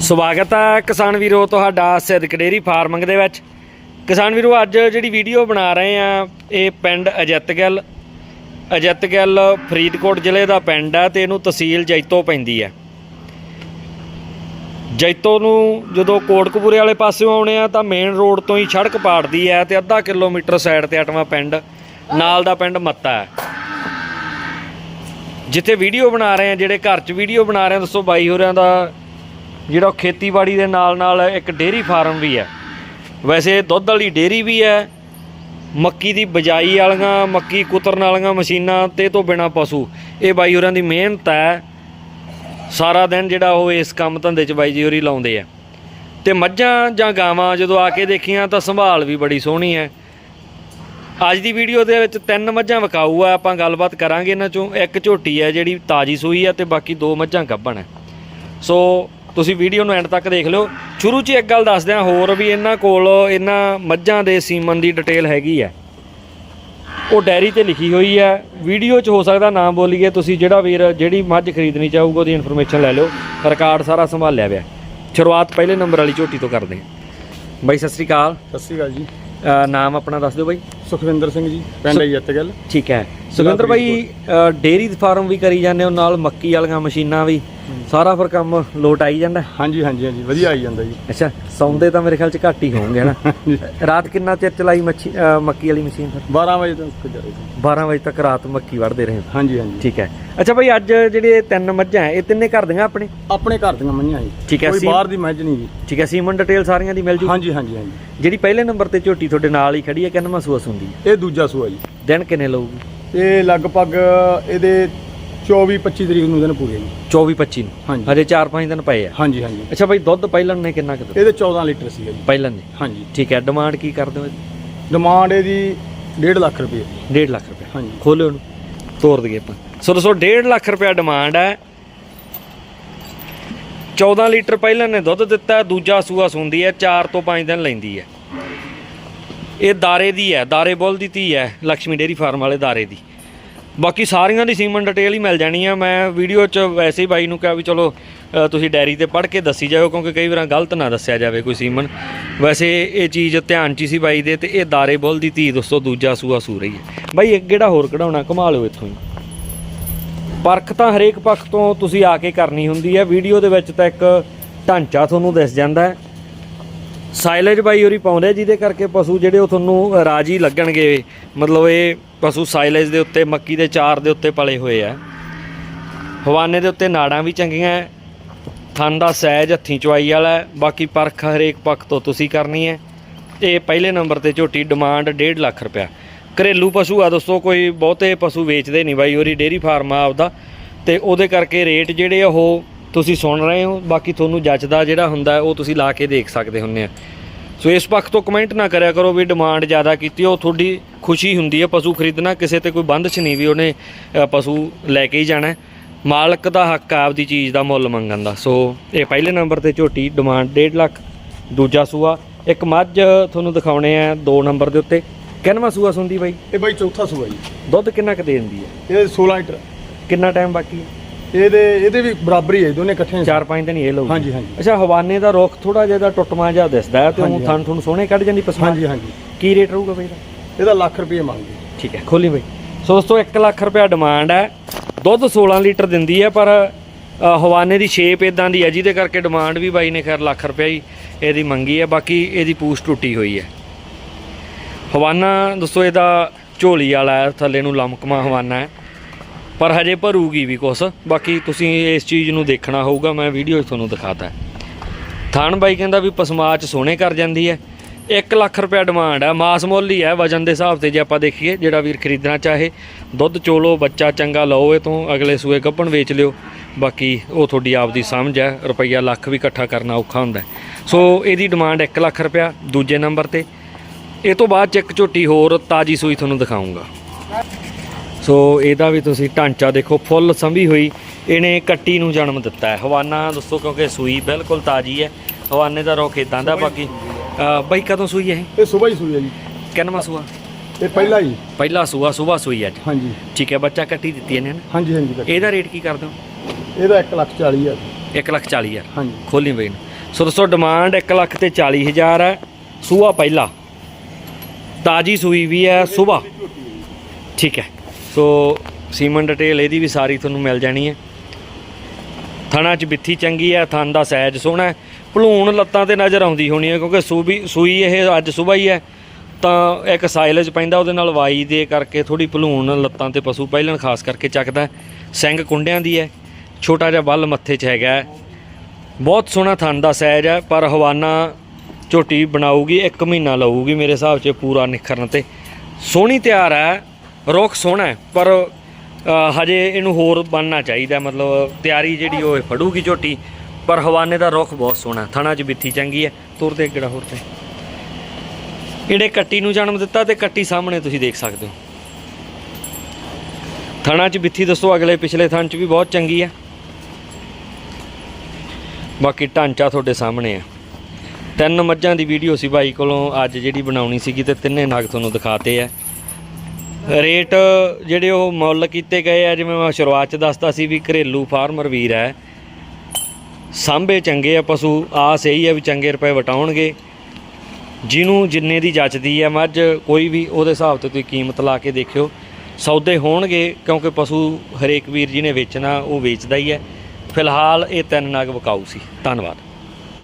ਸਵਾਗਤ ਹੈ ਕਿਸਾਨ ਵੀਰੋ ਤੁਹਾਡਾ ਸਿੱਧਕ ਡੇਰੀ ਫਾਰਮਿੰਗ ਦੇ ਵਿੱਚ। ਕਿਸਾਨ ਵੀਰੋ, ਅੱਜ ਜਿਹੜੀ ਵੀਡੀਓ ਬਣਾ ਰਹੇ ਆ, ਇਹ ਪਿੰਡ ਅਜਿੱਤਗਿੱਲ ਅਜਿੱਤਗਿੱਲ ਫਰੀਦਕੋਟ ਜ਼ਿਲ੍ਹੇ ਦਾ ਪਿੰਡ ਹੈ ਤੇ ਇਹਨੂੰ ਤਹਿਸੀਲ ਜੈਤੋ ਪੈਂਦੀ ਹੈ ਜੈਤੋ ਨੂੰ ਜਦੋਂ ਕੋਟਕਪੂਰੇ ਵਾਲੇ ਪਾਸਿਓਂ ਆਉਣੇ ਆ ਤਾਂ ਮੇਨ ਰੋਡ ਤੋਂ ਹੀ ਸੜਕ ਪਾੜਦੀ ਹੈ ਤੇ ਅੱਧਾ ਕਿਲੋਮੀਟਰ ਸਾਈਡ ਤੇ ਅਟਵਾ ਪਿੰਡ, ਨਾਲ ਦਾ ਪਿੰਡ ਮੱਤਾ ਹੈ ਜਿੱਥੇ ਵੀਡੀਓ ਬਣਾ ਰਹੇ ਆ, ਜਿਹੜੇ ਘਰ 'ਚ ਵੀਡੀਓ ਬਣਾ ਰਹੇ ਆ, ਦੱਸੋ ਬਾਈ ਹੋਰਿਆਂ ਦਾ ਜਿਹੜਾ ਉਹ ਖੇਤੀਬਾੜੀ ਦੇ ਨਾਲ ਨਾਲ ਇੱਕ ਡੇਅਰੀ ਫਾਰਮ ਵੀ ਹੈ। ਵੈਸੇ ਦੁੱਧ ਵਾਲੀ ਡੇਅਰੀ ਵੀ ਹੈ, ਮੱਕੀ ਦੀ ਬਜਾਈ ਵਾਲੀਆਂ, ਮੱਕੀ ਕੁਤਰਨ ਵਾਲੀਆਂ ਮਸ਼ੀਨਾਂ ਤੇ ਤੋਂ ਬਿਨਾ ਪਸ਼ੂ। ਇਹ ਬਾਈ ਹੋਰਾਂ ਦੀ ਮਿਹਨਤ ਹੈ। ਸਾਰਾ ਦਿਨ ਜਿਹੜਾ ਉਹ ਇਸ ਕੰਮ ਧੰਦੇ 'ਚ ਬਾਈ ਜੀ ਹੋਰੀ ਲਾਉਂਦੇ ਆ। ਤੇ ਮੱਝਾਂ ਜਾਂ ਗਾਵਾਂ ਜਦੋਂ ਆ ਕੇ ਦੇਖੀਆਂ ਤਾਂ ਸੰਭਾਲ ਵੀ ਬੜੀ ਸੋਹਣੀ ਹੈ। ਅੱਜ ਦੀ ਵੀਡੀਓ ਦੇ ਵਿੱਚ ਤਿੰਨ ਮੱਝਾਂ ਵਿਕਾਊ ਆ, ਆਪਾਂ ਗੱਲਬਾਤ ਕਰਾਂਗੇ ਇਹਨਾਂ ਚੋਂ। ਇੱਕ ਝੋਟੀ ਹੈ ਜਿਹੜੀ ਤਾਜੀ ਸੂਈ ਆ ਤੇ ਬਾਕੀ ਦੋ ਮੱਝਾਂ ਗੱਭਣ ਹੈ। ਸੋ ਤੁਸੀਂ ਵੀਡੀਓ ਨੂੰ ਐਂਡ ਤੱਕ ਦੇਖ ਲਿਓ। ਸ਼ੁਰੂ 'ਚ ਇੱਕ ਗੱਲ ਦੱਸਦੇ ਹਾਂ ਹੋਰ ਵੀ ਇਹਨਾਂ ਕੋਲ ਇਹਨਾਂ ਮੱਝਾਂ ਦੇ ਸੀਮਨ ਦੀ ਡਿਟੇਲ ਹੈਗੀ ਹੈ। ਉਹ ਡੈਰੀ ਤੇ ਲਿਖੀ ਹੋਈ ਹੈ। ਵੀਡੀਓ 'ਚ ਹੋ ਸਕਦਾ ਨਾਮ ਬੋਲੀਏ ਤੁਸੀਂ ਜਿਹੜਾ ਵੀਰ ਜਿਹੜੀ ਮੱਝ ਖਰੀਦਣੀ ਚਾਹੂਗਾ ਉਹਦੀ ਇਨਫੋਰਮੇਸ਼ਨ ਲੈ ਲਿਓ। ਰਿਕਾਰਡ ਸਾਰਾ ਸੰਭਾਲਿਆ ਪਿਆ ਸ਼ੁਰੂਆਤ ਪਹਿਲੇ ਨੰਬਰ ਵਾਲੀ ਝੋਟੀ ਤੋਂ ਕਰਦੇ ਹਾਂ। ਬਾਈ ਸਤਿ ਸ੍ਰੀ ਅਕਾਲ। ਸਤਿ ਸ਼੍ਰੀ ਅਕਾਲ ਜੀ। ਨਾਮ ਆਪਣਾ ਦੱਸ ਦਿਓ ਬਾਈ। ਸੁਖਵਿੰਦਰ ਸਿੰਘ ਜੀ ਪਿੰਡ ਜੱਤਗਲ ਠੀਕ ਹੈ। ਸੁਖਿੰਦਰ ਭਾਈ ਅ, ਡੇਅਰੀ ਫਾਰਮ ਵੀ ਕਰੀ ਜਾਂਦੇ ਹੋ ਨਾਲ ਮੱਕੀ ਵਾਲੀਆਂ ਮਸ਼ੀਨਾਂ ਵੀ। ਸਾਰਾ ਫਿਰ ਕੰਮ ਲੋਟ ਆਈ ਜਾਂਦਾ? ਹਾਂਜੀ ਹਾਂਜੀ ਹਾਂਜੀ ਵਧੀਆ ਆਈ ਜਾਂਦਾ ਜੀ। ਅੱਛਾ ਸੌਂਦੇ ਤਾਂ ਮੇਰੇ ਖਿਆਲ ਚ ਘੱਟ ਹੀ ਹੋਣਗੇ ਨਾ ਰਾਤ ਕਿੰਨਾ ਚਿਰ ਚਲਾਈ ਮੱਛੀ ਮੱਕੀ ਵਾਲੀ ਮਸ਼ੀਨ ਫਿਰ? 12 ਵਜੇ ਤੱਕ ਜਾ ਰਹੀ ਸੀ 12 ਵਜੇ ਤੱਕ ਰਾਤ ਮੱਕੀ ਵੜਦੇ ਰਹੇ? ਹਾਂਜੀ ਹਾਂਜੀ। ਠੀਕ ਹੈ। ਅੱਛਾ ਭਾਈ ਅੱਜ ਜਿਹੜੇ ਤਿੰਨ ਮੱਝਾਂ ਇਹ ਤਿੰਨੇ ਘਰ ਦੀਆਂ ਆਪਣੇ? ਆਪਣੇ ਘਰ ਦੀਆਂ ਮਈਆਂ ਜੀ। ਠੀਕ ਹੈ, ਕੋਈ ਬਾਹਰ ਦੀ ਮੱਝ ਨਹੀਂ ਜੀ। ਠੀਕ ਹੈ ਸੀਮਨ ਡਿਟੇਲ ਸਾਰੀਆਂ ਦੀ ਮਿਲ ਜੂ? ਹਾਂਜੀ ਹਾਂਜੀ ਹਾਂਜੀ। ਜਿਹੜੀ ਪਹਿਲੇ ਨੰਬਰ ਤੇ ਝੋਟੀ ਤੁਹਾਡੇ ਨਾਲ ਹੀ ਖੜੀ ਹੈ ਕਿੰਨਵਾਂ ਸੂਆ ਸੁੰਦੀ ਇਹ ਦੂਜਾ ਸੂਆ ਜੀ। ਦਿਨ ਕਿੰਨੇ ਲਊਗੀ? ਇਹ ਲਗਭਗ ਇਹਦੇ 24 25 ਤਰੀਕ ਨੂੰ ਦਿਨ ਪੂਰੇ ਜੀ 24 25 ਨੂੰ? ਹਾਂਜੀ। ਹਜੇ 4-5 ਦਿਨ ਪਏ ਆ? ਹਾਂਜੀ ਹਾਂਜੀ। ਅੱਛਾ ਭਾਈ ਦੁੱਧ ਪਹਿਲਣ ਨੇ ਕਿੰਨਾ ਕੁ ਦਿੱਤਾ? ਇਹਦੇ 14 ਲੀਟਰ ਸੀਗਾ ਜੀ। ਪਹਿਲਣ ਨੇ? ਹਾਂਜੀ। ਠੀਕ ਹੈ ਡਿਮਾਂਡ ਕੀ ਕਰਦੇ ਹੋ? ਡਿਮਾਂਡ ਇਹਦੀ 1.5 ਲੱਖ ਰੁਪਏ। 1.5 ਲੱਖ ਰੁਪਏ। ਹਾਂਜੀ। ਖੋਲਿਓ ਉਹਨੂੰ ਤੋੜ ਦਈਏ ਆਪਾਂ। ਸੋ ਦੋਸਤੋ 1.5 ਲੱਖ ਰੁਪਏ ਡਿਮਾਂਡ ਹੈ। 14 ਲੀਟਰ ਪਹਿਲਾਂ ਨੇ ਦੁੱਧ ਦਿੱਤਾ ਦੂਜਾ ਸੂਆ ਸੁੰਦੀ ਹੈ 4 ਤੋਂ 5 ਦਿਨ ਲੈਂਦੀ ਹੈ। ਇਹ ਦਾਰੇ ਦੀ ਹੈ, ਦਾਰੇ ਬੁੱਲ ਦੀ ਧੀ ਹੈ ਲక్ష్ਮੀ ਡੇਰੀ ਫਾਰਮ ਵਾਲੇ ਦਾਰੇ ਦੀ। ਬਾਕੀ ਸਾਰੀਆਂ ਦੀ ਸੀਮਨ ਡਿਟੇਲ ਹੀ ਮਿਲ ਜਾਣੀ ਆ। ਮੈਂ ਵੀਡੀਓ 'ਚ ਵੈਸੇ ਹੀ ਬਾਈ ਨੂੰ ਕਿਹਾ ਵੀ ਚਲੋ ਤੁਸੀਂ ਡਾਇਰੀ ਤੇ ਪੜ੍ਹ ਕੇ ਦੱਸੀ ਜਾਓ ਕਿਉਂਕਿ ਕਈ ਵਾਰਾਂ ਗਲਤ ਨਾ ਦੱਸਿਆ ਜਾਵੇ ਕੋਈ ਸੀਮਨ। ਵੈਸੇ ਇਹ ਚੀਜ਼ ਧਿਆਨ 'ਚ ਹੀ ਸੀ ਬਾਈ ਦੇ ਤੇ ਇਹ ਦਾਰੇ ਬੁੱਲ ਦੀ ਧੀ ਦੋਸਤੋ ਦੂਜਾ ਸੂਆ ਸੂ ਰਹੀ ਹੈ। ਬਾਈ ਇੱਕ ਕਿਹੜਾ ਹੋਰ ਕਢਾਉਣਾ? ਕਮਾ ਲਓ ਇੱਥੋਂ ਹੀ। ਪਰਖ ਤਾਂ ਹਰੇਕ ਪੱਖ ਤੋਂ ਤੁਸੀਂ ਆ ਕੇ ਕਰਨੀ ਹੁੰਦੀ ਹੈ। ਵੀਡੀਓ ਦੇ ਵਿੱਚ ਤਾਂ ਇੱਕ ਢਾਂਚਾ ਤੁਹਾਨੂੰ ਦਿਸ ਜਾਂਦਾ ਹੈ। ਸਾਈਲੇਜ ਬਾਈ ਹੋਰੀ ਪਾਉਂਦੇ ਜਿਹਦੇ ਕਰਕੇ ਪਸ਼ੂ ਜਿਹੜੇ ਉਹ ਤੁਹਾਨੂੰ ਰਾਜੀ ਲੱਗਣਗੇ। ਮਤਲਬ ਇਹ ਪਸ਼ੂ ਸਾਈਲੇਜ ਦੇ ਉੱਤੇ, ਮੱਕੀ ਦੇ ਚਾਰ ਦੇ ਉੱਤੇ ਪਲੇ ਹੋਏ ਆ। ਹਵਾਨੇ ਦੇ ਉੱਤੇ ਨਾੜਾਂ ਵੀ ਚੰਗੀਆਂ ਹੈ ਥਣ ਦਾ ਸਹਿਜ, ਹੱਥੀਂ ਚਵਾਈ ਵਾਲਾ ਬਾਕੀ ਪਰਖ ਹਰੇਕ ਪੱਖ ਤੋਂ ਤੁਸੀਂ ਕਰਨੀ ਹੈ ਇਹ ਪਹਿਲੇ ਨੰਬਰ ਤੇ ਝੋਟੀ ਡਿਮਾਂਡ 1.5 ਲੱਖ ਰੁਪਇਆ। ਘਰੇਲੂ ਪਸ਼ੂ ਆ ਦੋਸਤੋ, ਕੋਈ ਬਹੁਤੇ ਪਸ਼ੂ ਵੇਚਦੇ ਨਹੀਂ ਬਾਈ ਹੋਰੀ। ਡੇਰੀ ਫਾਰਮ ਆ ਆਪਦਾ। ਤੇ ਉਹਦੇ ਕਰਕੇ ਰੇਟ ਜਿਹੜੇ ਆ ਉਹ ਤੁਸੀਂ ਸੁਣ ਰਹੇ ਹੋ ਬਾਕੀ ਤੁਹਾਨੂੰ ਜੱਜਦਾ ਜਿਹੜਾ ਹੁੰਦਾ ਉਹ ਤੁਸੀਂ ਲਾ ਕੇ ਦੇਖ ਸਕਦੇ ਹੁੰਦੇ ਆ। ਸੋ ਇਸ ਪੱਖ ਤੋਂ ਕਮੈਂਟ ਨਾ ਕਰਿਆ ਕਰੋ ਵੀ ਡਿਮਾਂਡ ਜ਼ਿਆਦਾ ਕੀਤੀ ਉਹ ਤੁਹਾਡੀ ਖੁਸ਼ੀ ਹੁੰਦੀ ਹੈ ਪਸ਼ੂ ਖਰੀਦਣਾ ਕਿਸੇ ਤੇ ਕੋਈ ਬੰਦਸ਼ ਨਹੀਂ ਵੀ ਉਹਨੇ ਪਸ਼ੂ ਲੈ ਕੇ ਹੀ ਜਾਣਾ। ਮਾਲਕ ਦਾ ਹੱਕ ਆ ਆਪਦੀ ਚੀਜ਼ ਦਾ ਮੁੱਲ ਮੰਗਣ ਦਾ। ਸੋ ਇਹ ਪਹਿਲੇ ਨੰਬਰ ਤੇ ਝੋਟੀ ਡਿਮਾਂਡ 1.5 ਲੱਖ ਦੂਜਾ ਸੂਆ। ਇੱਕ ਮੱਝ ਤੁਹਾਨੂੰ ਦਿਖਾਉਣੇ ਆ ਦੋ ਨੰਬਰ ਦੇ ਉੱਤੇ। ਕਿੰਨਵਾਂ ਸੂਆ ਸੁੰਦੀ ਬਾਈ? ਇਹ ਬਾਈ ਚੌਥਾ ਸੂਆ ਜੀ। ਦੁੱਧ ਕਿੰਨਾ ਕੁ ਦੇ ਦਿੰਦੀ ਹੈ ਇਹ 16 ਲੀਟਰ। ਕਿੰਨਾ ਟਾਈਮ ਬਾਕੀ ਹੈ ਇਹਦੇ ਇਹਦੇ ਵੀ ਬਰਾਬਰੀ ਹੈ ਦੋਨੇ ਇਕੱਠੇ। ਚਾਰ ਪੰਜ ਦਿਨ ਇਹ ਲਊਗੀ। ਹਾਂਜੀ ਹਾਂਜੀ। ਅੱਛਾ ਹਵਾਨੇ ਦਾ ਰੁੱਖ ਥੋੜਾ ਜਿਹਾ ਦਾ ਟੁੱਟਮਾ ਜਿਹਾ ਦਿਸਦਾ ਹੈ ਤੇ ਉਹ ਥਣ ਥਣ ਸੋਹਣੇ ਕੱਢ ਜਾਂਦੀ ਪਸਮਾ ਹਾਂਜੀ ਹਾਂਜੀ। ਕੀ ਰੇਟ ਰਹੂਗਾ ਬਾਈ ਦਾ ਇਹਦਾ ਲੱਖ ਰੁਪਏ ਮੰਗਦੇ। ਠੀਕ ਹੈ ਖੋਲੀ ਬਾਈ। ਸੋ ਦੋਸਤੋ 1 ਲੱਖ ਰੁਪਏ ਡਿਮਾਂਡ ਹੈ। ਦੁੱਧ 16 ਲੀਟਰ ਦਿੰਦੀ ਹੈ ਪਰ ਹਵਾਨੇ ਦੀ ਸ਼ੇਪ ਇਦਾਂ ਦੀ ਹੈ ਜਿਹਦੇ ਕਰਕੇ ਡਿਮਾਂਡ ਵੀ ਬਾਈ ਨੇ ਖੈਰ ਲੱਖ ਰੁਪਏ ਹੀ ਇਹਦੀ ਮੰਗੀ ਹੈ। ਬਾਕੀ ਇਹਦੀ ਪੂਛ ਟੁੱਟੀ ਹੋਈ ਹੈ। ਹਵਾਨਾ ਦੋਸਤੋ ਇਹਦਾ ਝੋਲੀ ਵਾਲਾ ਹੈ ਥੱਲੇ ਨੂੰ ਲਮਕਮਾ ਹਵਾਨਾ ਹੈ। ਪਰ ਹਜੇ ਭਰੂਗੀ ਵੀ ਕੁਛ। ਬਾਕੀ ਤੁਸੀਂ ਇਸ ਚੀਜ਼ ਨੂੰ ਦੇਖਣਾ ਹੋਊਗਾ, ਮੈਂ ਵੀਡੀਓ 'ਚ ਤੁਹਾਨੂੰ ਦਿਖਾਤਾ। ਥਾਨ ਬਾਈ ਕਹਿੰਦਾ ਵੀ ਪਸਮਾਚ ਸੋਹਣੇ ਕਰ ਜਾਂਦੀ ਹੈ। 1 ਲੱਖ ਰੁਪਏ ਡਿਮਾਂਡ ਹੈ, ਮਾਸ ਮੁੱਲ ਹੀ ਹੈ ਵਜਨ ਦੇ ਹਿਸਾਬ ਤੇ ਜੇ ਆਪਾਂ ਦੇਖੀਏ, ਜਿਹੜਾ ਵੀਰ ਖਰੀਦਣਾ ਚਾਹੇ। ਦੁੱਧ ਚੋਲੋ, ਬੱਚਾ ਚੰਗਾ ਲਓ ਇਹ ਤੋਂ, ਅਗਲੇ ਸੂਏ ਗੱਭਣ ਵੇਚ ਲਿਓ। ਬਾਕੀ ਉਹ ਤੁਹਾਡੀ ਆਪ ਦੀ ਸਮਝ ਹੈ, ਰੁਪਈਆ ਲੱਖ ਵੀ ਇਕੱਠਾ ਕਰਨਾ ਔਖਾ ਹੁੰਦਾ ਸੋ ਇਹਦੀ ਡਿਮਾਂਡ 1 ਲੱਖ ਰੁਪਇਆ, ਦੂਜੇ ਨੰਬਰ ਤੇ। ਇਹ ਤੋਂ ਬਾਅਦ ਚ ਇੱਕ ਝੋਟੀ ਹੋਰ ਤਾਜੀ ਸੂਈ ਤੁਹਾਨੂੰ ਦਿਖਾਉਂਗਾ ਸੋ ਇਹਦਾ ਵੀ ਤੁਸੀਂ ਢਾਂਚਾ ਦੇਖੋ ਫੁੱਲ ਸੰਭੀ ਹੋਈ ਇਹਨੇ ਕੱਟੀ ਨੂੰ ਜਨਮ ਦਿੱਤਾ ਹੈ। ਹਵਾਨਾ ਦੋਸਤੋ ਕਿਉਂਕਿ ਸੂਈ ਬਿਲਕੁਲ ਤਾਜੀ ਹੈ। ਹਵਾਨੇ ਦਾ ਰੁੱਖ ਇਦਾਂ ਦਾ ਬਾਕੀ ਬਾਈ ਕਦੋਂ ਸੂਈ ਹੈ ਇਹ? ਇਹ ਸਵੇਰ ਹੀ ਸੂਈ ਹੈ ਜੀ। ਕਿੰਨਵਾਂ ਸੂਆ? ਇਹ ਪਹਿਲਾ ਹੀ। ਪਹਿਲਾ ਸੂਆ ਸੂਆ ਸੂਈ ਅੱਜ। ਹਾਂਜੀ। ਠੀਕ ਹੈ ਬੱਚਾ ਕੱਟੀ ਦਿੱਤੀ ਇਹਨੇ ਨਾ? ਹਾਂਜੀ ਹਾਂਜੀ ਕੱਟੀ। ਇਹਦਾ ਰੇਟ ਕੀ ਕਰ ਦੋ ਇਹਦਾ 1 ਲੱਖ 40 ਹਜ਼ਾਰ। 1 ਲੱਖ 40 ਹਜ਼ਾਰ। ਹਾਂਜੀ। ਖੋਲੀ ਬਈ ਨੂੰ। ਸੋ ਦੋਸਤੋ ਡਿਮਾਂਡ 1 ਲੱਖ ਤੇ 40 ਹਜ਼ਾਰ ਹੈ। ਸੂਆ ਪਹਿਲਾ। ਤਾਜੀ ਸੂਈ ਵੀ ਹੈ ਸਵੇਰ। ਠੀਕ ਹੈ। ਸੋ ਸੀਮਨ ਡਿਟੇਲ ਇਹਦੀ ਵੀ ਸਾਰੀ ਤੁਹਾਨੂੰ ਮਿਲ ਜਾਣੀ ਹੈ। ਥਣਾ ਚ ਬਿੱਥੀ ਚੰਗੀ ਹੈ, ਥਣ ਦਾ ਸਾਈਜ਼ ਸੋਹਣਾ ਭਲੂਣ ਲੱਤਾਂ ਤੇ ਨਜ਼ਰ ਆਉਂਦੀ ਹੋਣੀ ਹੈ, ਕਿਉਂਕਿ ਸੂਬੀ ਸੂਈ ਇਹ ਅੱਜ ਸਵੇਰ ਹੀ ਹੈ। ਤਾਂ ਇੱਕ ਸਾਈਲੇਜ ਪੈਂਦਾ ਉਹਦੇ ਨਾਲ ਵਾਈ ਦੇ ਕਰਕੇ ਥੋੜੀ ਭਲੂਣ ਲੱਤਾਂ ਤੇ ਪਸ਼ੂ ਪਹਿਲਣ ਖਾਸ ਕਰਕੇ ਚੱਕਦਾ ਸਿੰਘ ਕੁੰਡਿਆਂ ਦੀ ਹੈ, ਛੋਟਾ ਜਿਹਾ ਬੱਲ ਮੱਥੇ 'ਚ ਹੈਗਾ ਬਹੁਤ ਸੋਹਣਾ ਥਣ ਦਾ ਸਾਈਜ਼ ਹੈ, ਪਰ ਹਵਾਨਾ ਝੋਟੀ ਬਣਾਊਗੀ 1 ਮਹੀਨਾ ਲਊਗੀ ਮੇਰੇ ਹਿਸਾਬ 'ਚ ਪੂਰਾ ਨਿਖਰਨ ਤੇ। ਸੋਹਣੀ ਤਿਆਰ ਹੈ। ਰੁੱਖ ਸੋਹਣਾ ਹੈ, ਪਰ ਹਜੇ ਇਹਨੂੰ ਹੋਰ ਬਣਨਾ ਚਾਹੀਦਾ, ਮਤਲਬ ਤਿਆਰੀ ਜਿਹੜੀ ਉਹ ਫੜੂਗੀ ਝੋਟੀ, ਪਰ ਹਵਾਨੇ ਦਾ ਰੁੱਖ ਬਹੁਤ ਸੋਹਣਾ ਥਣਾ 'ਚ ਬਿੱਥੀ ਚੰਗੀ ਹੈ, ਤੁਰਦੇ ਕਿਹੜਾ ਹੋਰ ਤੇ। ਇਹਨੇ ਕੱਟੀ ਨੂੰ ਜਨਮ ਦਿੱਤਾ ਤੇ ਕੱਟੀ ਸਾਹਮਣੇ ਤੁਸੀਂ ਦੇਖ ਸਕਦੇ ਹੋ। ਥਣਾ 'ਚ ਬਿੱਥੀ ਦੱਸੋ, ਅਗਲੇ ਪਿਛਲੇ ਥਣ 'ਚ ਵੀ ਬਹੁਤ ਚੰਗੀ ਹੈ। ਬਾਕੀ ਢਾਂਚਾ ਤੁਹਾਡੇ ਸਾਹਮਣੇ ਆ ਤਿੰਨ ਮੱਝਾਂ ਦੀ ਵੀਡੀਓ ਸੀ ਬਾਈ ਕੋਲੋਂ, ਅੱਜ ਜਿਹੜੀ ਬਣਾਉਣੀ ਸੀਗੀ ਤੇ ਤਿੰਨੇ ਨਗ ਤੁਹਾਨੂੰ ਦਿਖਾਤੇ ਆ ਰੇਟ ਜਿਹੜੇ ਉਹ ਮੁੱਲ ਕੀਤੇ ਗਏ ਆ, ਜਿਵੇਂ ਮੈਂ ਸ਼ੁਰੂਆਤ ਚ ਦੱਸਦਾ ਸੀ ਵੀ ਘਰੇਲੂ ਫਾਰਮਰ ਵੀਰ ਹੈ। ਸਾਂਭੇ ਚੰਗੇ ਆ ਪਸ਼ੂ, ਆਸ ਇਹੀ ਆ ਵੀ ਚੰਗੇ ਰੁਪਏ ਵਟਾਉਣਗੇ। ਜਿਹਨੂੰ ਜਿੰਨੇ ਦੀ ਜੱਚਦੀ ਹੈ ਮੱਝ ਕੋਈ ਵੀ ਉਹਦੇ ਹਿਸਾਬ ਤੇ ਤੁਸੀਂ ਕੀਮਤ ਲਾ ਕੇ ਦੇਖਿਓ। ਸੌਦੇ ਹੋਣਗੇ ਕਿਉਂਕਿ ਪਸ਼ੂ ਹਰੇਕ ਵੀਰ ਜੀ ਨੇ ਵੇਚਣਾ, ਉਹ ਵੇਚਦਾ ਹੀ ਹੈ ਫਿਲਹਾਲ ਇਹ ਤਿੰਨ ਨਗ ਵਿਕਾਊ ਸੀ। ਧੰਨਵਾਦ।